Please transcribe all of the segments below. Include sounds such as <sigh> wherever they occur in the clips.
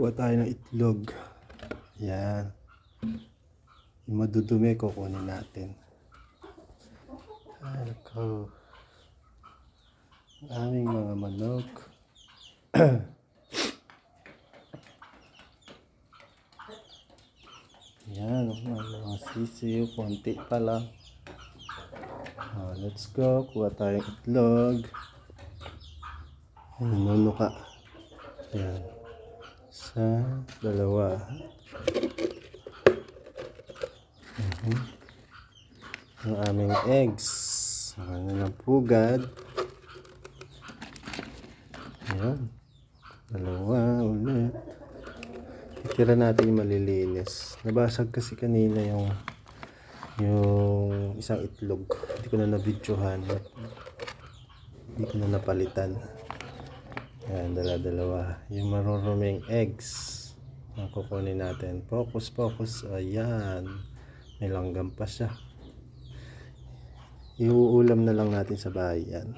Kuha tayo ng itlog. Yan. Yung madudumi, kukunin natin. Ay, ko. Aming mga manok. <coughs> Yan, mga mga sisiyo, konti pa lang. Ah, let's go, kuha tayong itlog. Nuno ka. Yan. Sa dalawa. Mhm. Ang aming eggs. Ano ng pugad. Ayan. Dalawa ulit. Tira natin yung malilinis. Nabasag kasi kanina yung yung isang itlog. Hindi ko na nabidyohan. Hindi ko na napalitan. Ayan, dala-dalawa. Yung maruruming eggs. Ang natin. Focus, focus. Ayan. May langgam pa siya. Iuulam na lang natin sa bahay yan.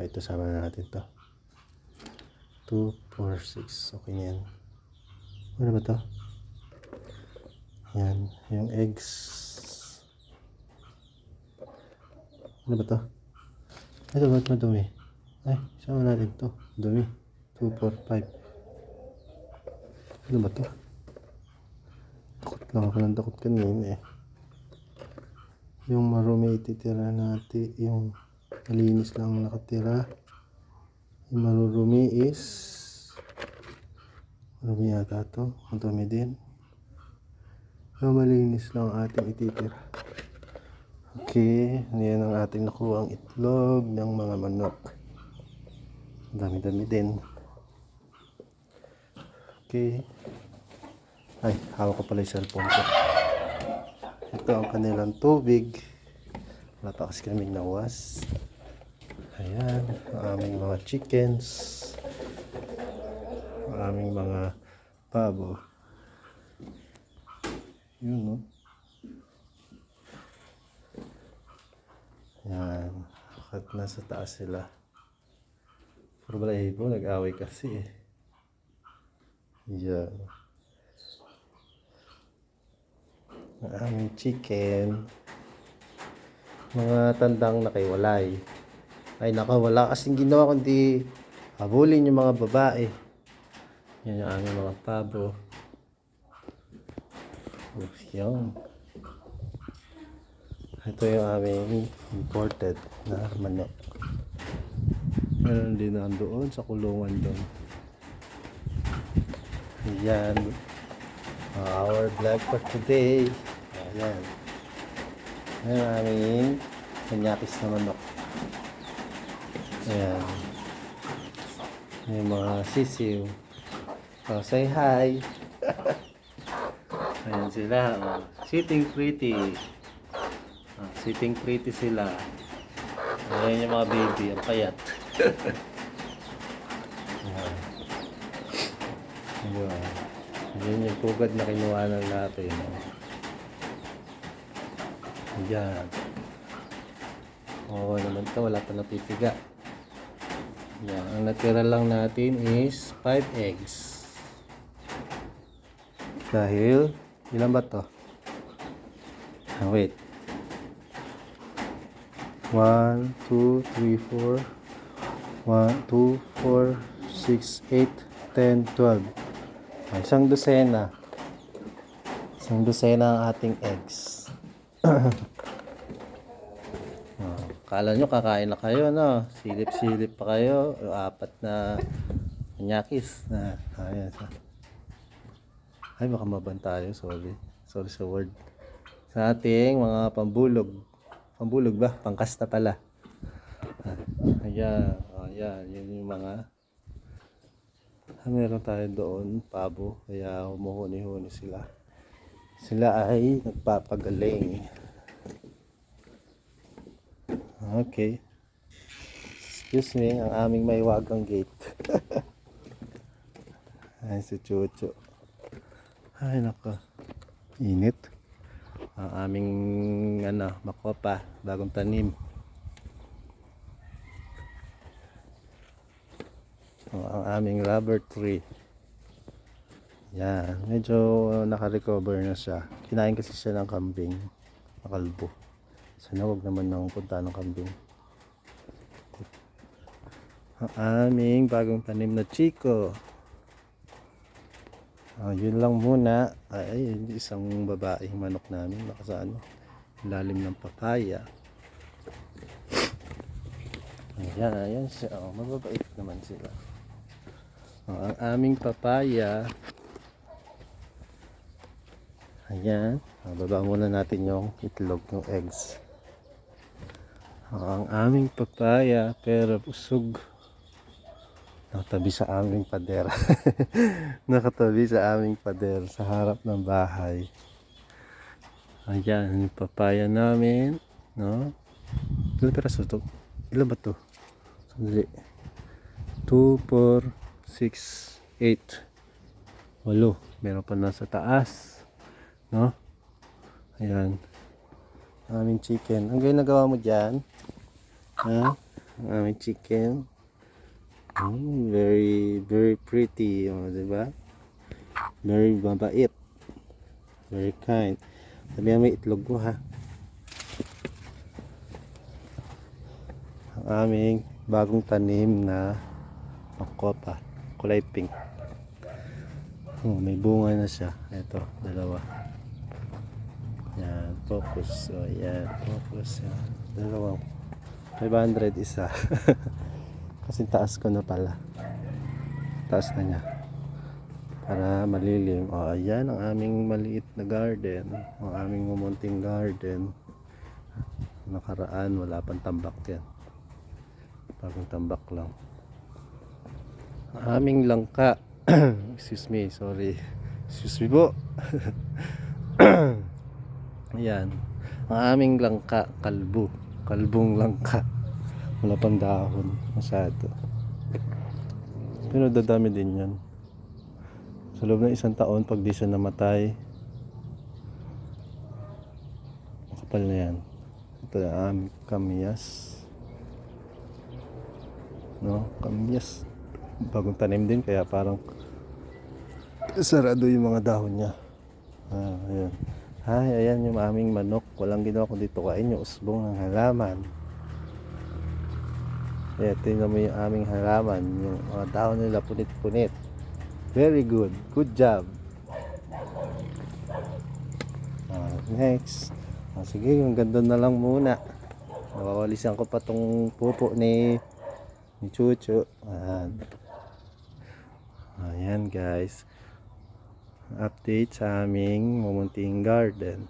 Ay, ito sama na natin to. 2, 4, 6. Okay na yan. Ano ba to? Yan. Yung eggs. Ano ba to? Ito ba't madumi? Ay, sama natin to. Dumi. 2, 4, 5. Ano ba to? Takot lang ako ng takot kanina eh. Yung marumi ititira natin. Yung malinis lang nakatira. Yung marurumi is marumi yata to. Dumi din. Yung malinis lang ating ititira. Okay, yan ang ating nakuha ang itlog ng mga manok. Dami-dami din. Okay. Ay, hawak ko pala yung cellphone ko. Ito ang kanilang tubig. Wala pa kasi kaming nawas. Ayan, ang aming mga chickens. Ang aming mga pabo. Yun, no? Yan. Kat nasa taas sila. Balahibo, nag-away kasi eh. Yan. Ang chicken. Mga tandang nakaiwalay. Ay nakawala kasing ginawa kundi habulin yung mga babae. Yan yung aming mga pabo. Yan. Ito yung aming imported na manok. Meron din na doon sa kulungan doon. Yan. Our vlog for today. Ayan. Ayan aming kanyakis na manok. Ayan. Yung mga sisiw. Oh, say hi. <laughs> Ayan sila. Oh. Sitting pretty. Ah, sitting pretty sila. Ayan yung mga baby, ang payat. Ayan. Ayan yung pugad na kinuha lang natin. Ayan. Oo naman to, wala pa napipiga. Ayan. Ang natira lang natin is 5 eggs. Dahil, ilan ba to? Ah, wait. 1, 2, 3, 4, 1, 2, 4, 6, 8, 10, 12. Ah, Isang dosena. Isang dosena ang ating eggs. oh, <clears throat> kala nyo kakain na kayo, no? Silip-silip pa kayo. O, Apat na nyakis na. Ayan. Ay, baka maban tayo. Sorry. Sorry sa word. Sa ating mga pambulog. Pambulog ba? Pangkasta pala. Ah, Ayan. Ayan. Yun yung mga meron tayo doon, pabo, kaya humuhuni-huni sila. Sila ay nagpapagaling. Okay. Excuse me, ang aming may wagang gate. <laughs> ay, si Chucho. Ay, nako. Init. Ang aming, ano, makopa, bagong tanim. O, ang aming rubber tree. Yan, medyo naka-recover na siya. Kinain kasi siya ng kambing, na kalbo. Sana wag naman nang punta ng kambing. Ang aming bagong tanim na chiko. Ah, yun lang muna. Ay, isang babaeng manok namin naka sa ano, ilalim ng papaya. Ayan, ayan siya. Oh, mababait naman sila. Oh, ang aming papaya. Ayan. Ah, baba muna natin yung itlog ng eggs. Oh, ang aming papaya, pero busog. Nakatabi sa aming pader. <laughs> Nakatabi sa aming pader sa harap ng bahay. Ayan, yung papaya namin. No? Ilan peraso to? Ilan ba to? Sandali. 2, 4, 6, 8. Walo. Meron pa nasa taas. No? Ayan. Aming chicken. Ang ginagawa mo dyan? Ha? Aming chicken. Mm, very, very pretty. O, diba? Very mabait. Very kind. Sabi may itlog ko ha. Ang aming bagong tanim na makopa. Kulay pink. Oh, may bunga na siya. Ito, dalawa. Yan, focus. So, yan, focus. Yan. Dalawang 500 isa. <laughs> Kasi taas ko na pala. Taas na niya. Para malilim. O, ayan ang aming maliit na garden. Ang aming mumunting garden. Nakaraan, wala pang tambak yan. Bagong tambak lang. Aming langka. <clears throat> Excuse me, sorry. Excuse me po. <clears throat> Ayan. Ang aming langka, kalbo. Kalbong langka. Wala pang dahon. Masyado. Pero dadami din yan. Sa loob ng isang taon, pag di siya namatay, makapal na yan. Ito na aming kamyas. No, kamyas. Bagong tanim din, kaya parang sarado yung mga dahon niya. Ah, ayan. Ay, ayan yung aming manok. Walang ginawa kundi tukain yung usbong ng halaman. Eh, tingnan mo yung aming halaman. Yung mga dahon nila punit-punit. Very good. Good job. Ah, next. Ah, sige, yung ganda na lang muna. Nawawalisan ko pa tong pupo ni ni Chucho. Ayan. Ayan guys. Update sa aming mumunting garden.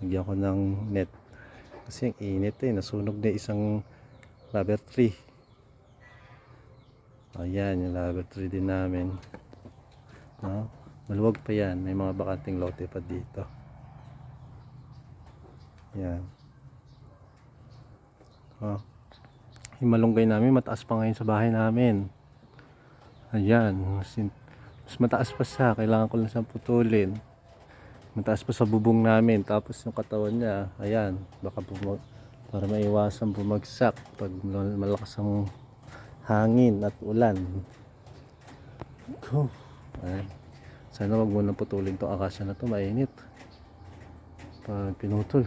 Nagyan ko ng net. Kasi ang init eh. Nasunog na isang rubber tree. Ayan, yung rubber tree din namin. No? Maluwag pa yan. May mga bakanting lote pa dito. Yan. Oh. Yung malunggay namin, mataas pa ngayon sa bahay namin. Ayan. Mas mataas pa siya. Kailangan ko lang siyang putulin. Mataas pa sa bubong namin. Tapos yung katawan niya, ayan. Baka bumag para maiwasan bumagsak pag mal- malakas ang hangin at ulan. Go. Ayan. Sana wag mo nang putulin tong akasya na to, mainit. Pag pinutol.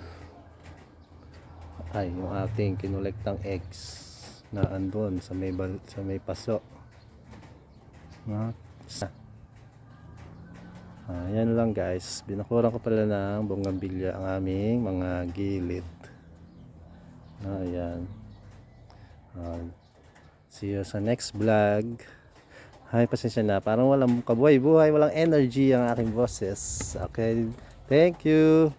Ay, yung ating kinulektang eggs na andon sa may sa may paso. Sa. Ayan lang guys. Binakuran ko pala ng bonggambilya ang aming mga gilid. Ayan. Ah, see you sa next vlog. Hay, pasensya na. Parang walang kabuhay-buhay, walang energy ang aking boses. Okay. Thank you.